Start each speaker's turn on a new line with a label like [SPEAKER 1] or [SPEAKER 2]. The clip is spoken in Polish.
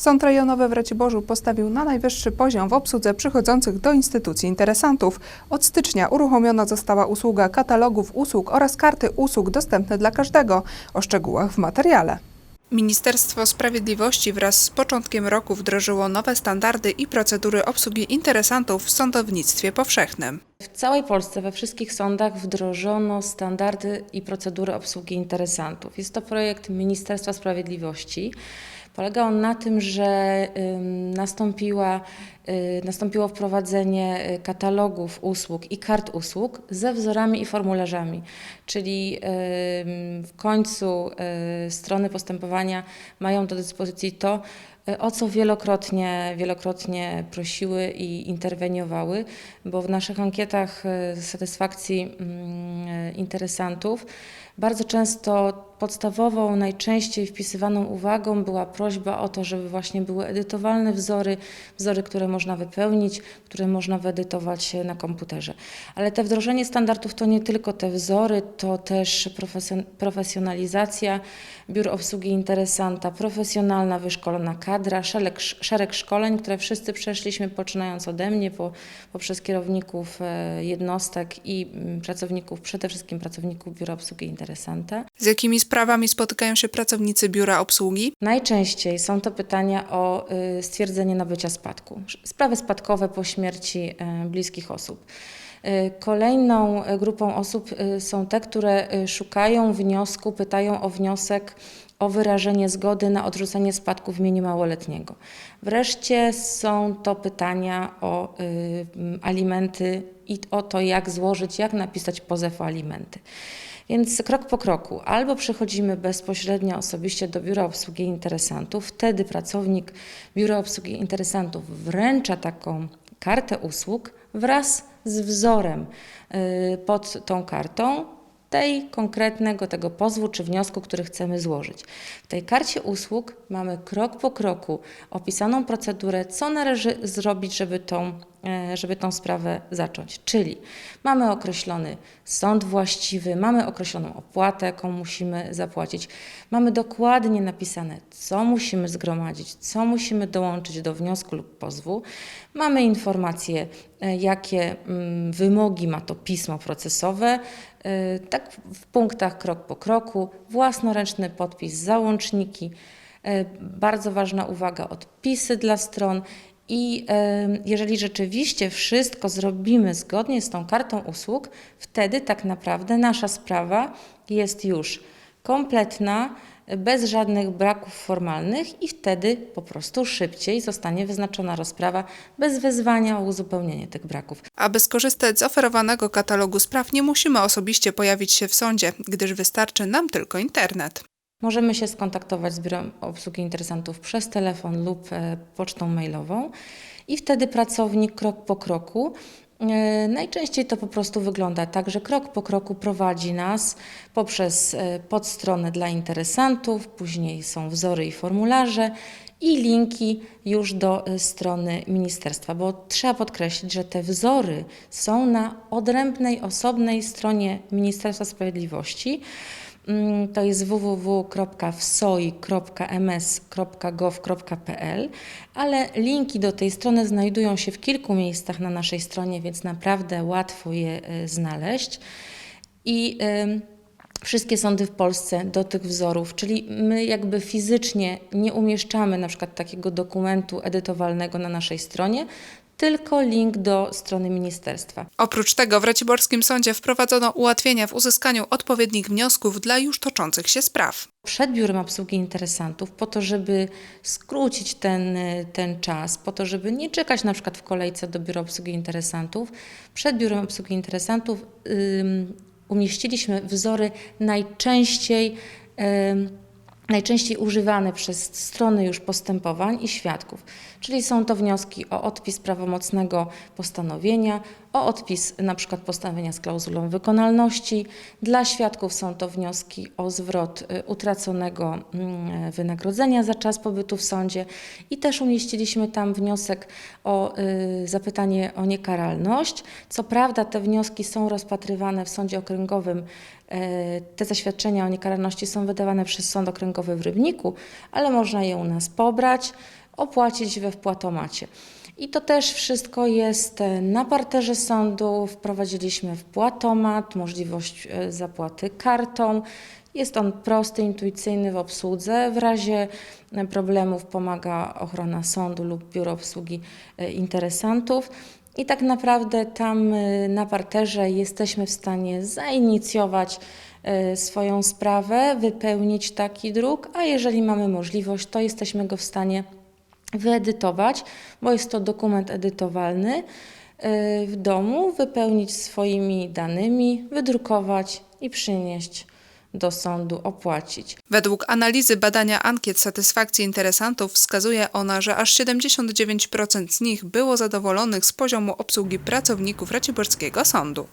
[SPEAKER 1] Sąd rejonowy w Raciborzu postawił na najwyższy poziom w obsłudze przychodzących do instytucji interesantów. Od stycznia uruchomiona została usługa katalogów usług oraz karty usług dostępne dla każdego. O szczegółach w materiale. Ministerstwo Sprawiedliwości wraz z początkiem roku wdrożyło nowe standardy i procedury obsługi interesantów w sądownictwie powszechnym.
[SPEAKER 2] W całej Polsce, we wszystkich sądach wdrożono standardy i procedury obsługi interesantów. Jest to projekt Ministerstwa Sprawiedliwości. Polega on na tym, że nastąpiła, y, nastąpiło wprowadzenie y, katalogów usług i kart usług ze wzorami i formularzami, czyli w końcu y, strony postępowania mają do dyspozycji to, o co wielokrotnie, wielokrotnie prosiły i interweniowały, bo w naszych ankietach y, satysfakcji mm, y, interesantów bardzo często podstawową, najczęściej wpisywaną uwagą była prośba o to, żeby właśnie były edytowalne wzory, wzory, które można wypełnić, które można wyedytować na komputerze. Ale te wdrożenie standardów to nie tylko te wzory, to też profesjon- profesjonalizacja biur obsługi interesanta, profesjonalna, wyszkolona kadra, szereg, szereg szkoleń, które wszyscy przeszliśmy, poczynając ode mnie, po, poprzez kierowników e, jednostek i mm, pracowników, przede wszystkim pracowników biura obsługi interesanta.
[SPEAKER 1] Z jakimi sprawami spotykają się pracownicy biura obsługi?
[SPEAKER 2] Najczęściej są to pytania o y, stwierdzenie nabycia spadku, sprawy spadkowe po śmierci y, bliskich osób. Y, Kolejną y, grupą osób y, są te, które szukają wniosku, pytają o wniosek o wyrażenie zgody na odrzucenie spadku w imieniu małoletniego. Wreszcie są to pytania o alimenty i o to, jak złożyć, jak napisać pozew o alimenty. Więc krok po kroku, albo przychodzimy bezpośrednio osobiście do biura obsługi interesantów, wtedy pracownik biura obsługi interesantów wręcza taką kartę usług wraz z wzorem y, pod tą kartą tej konkretnego tego pozwu czy wniosku, który chcemy złożyć. W tej karcie usług mamy krok po kroku opisaną procedurę, co należy zrobić, żeby tą, żeby tą sprawę zacząć. Czyli mamy określony sąd właściwy, mamy określoną opłatę, jaką musimy zapłacić, mamy dokładnie napisane, co musimy zgromadzić, co musimy dołączyć do wniosku lub pozwu, mamy informacje, e, jakie mm, wymogi ma to pismo procesowe, e, tak w punktach krok po kroku, własnoręczny podpis, załączniki. E, Bardzo ważna uwaga, odpisy dla stron. I jeżeli rzeczywiście wszystko zrobimy zgodnie z tą kartą usług, wtedy tak naprawdę nasza sprawa jest już kompletna, bez żadnych braków formalnych i wtedy po prostu szybciej zostanie wyznaczona rozprawa bez wezwania o uzupełnienie tych braków.
[SPEAKER 1] Aby skorzystać z oferowanego katalogu spraw, nie musimy osobiście pojawić się w sądzie, gdyż wystarczy nam tylko internet.
[SPEAKER 2] Możemy się skontaktować z biurem obsługi interesantów przez telefon lub e, pocztą mailową i wtedy pracownik krok po kroku. e, Najczęściej to po prostu wygląda tak, że krok po kroku prowadzi nas poprzez e, podstronę dla interesantów, później są wzory i formularze i linki już do e, strony ministerstwa, bo trzeba podkreślić, że te wzory są na odrębnej, osobnej stronie Ministerstwa Sprawiedliwości. Mm, To jest www.soi.ms.gov.pl, ale linki do tej strony znajdują się w kilku miejscach na naszej stronie, więc naprawdę łatwo je e, znaleźć. I ym, wszystkie sądy w Polsce do tych wzorów, czyli my jakby fizycznie nie umieszczamy na przykład takiego dokumentu edytowalnego na naszej stronie, tylko link do strony ministerstwa.
[SPEAKER 1] Oprócz tego w Raciborskim Sądzie wprowadzono ułatwienia w uzyskaniu odpowiednich wniosków dla już toczących się spraw.
[SPEAKER 2] przed biurem obsługi interesantów, po to, żeby skrócić ten, ten czas, po to, żeby nie czekać na przykład w kolejce do biura obsługi interesantów, przed biurem obsługi interesantów ym, umieściliśmy wzory najczęściej, najczęściej używane przez strony już postępowań i świadków. Czyli są to wnioski o odpis prawomocnego postanowienia, o odpis przykład postanowienia z klauzulą wykonalności. Dla świadków są to wnioski o zwrot y, utraconego mm, wynagrodzenia za czas pobytu w sądzie i też umieściliśmy tam wniosek o y, zapytanie o niekaralność. Co prawda te wnioski są rozpatrywane w sądzie okręgowym E, Te zaświadczenia o niekaralności są wydawane przez Sąd Okręgowy w Rybniku, ale można je u nas pobrać opłacić we wpłatomacie. I to też wszystko jest e, na parterze sądu. Wprowadziliśmy wpłatomat, możliwość e, zapłaty kartą. Jest on prosty, intuicyjny w obsłudze. W razie e, problemów pomaga ochrona sądu lub biuro obsługi interesantów. I tak naprawdę tam na parterze jesteśmy w stanie zainicjować swoją sprawę, wypełnić taki druk, a jeżeli mamy możliwość, to jesteśmy go w stanie wyedytować, bo jest to dokument edytowalny y, w domu, wypełnić swoimi danymi, wydrukować i przynieść do sądu, opłacić.
[SPEAKER 1] Według analizy badania ankiet satysfakcji interesantów wskazuje ona, że aż 79% z nich było zadowolonych z poziomu obsługi pracowników Raciborskiego Sądu.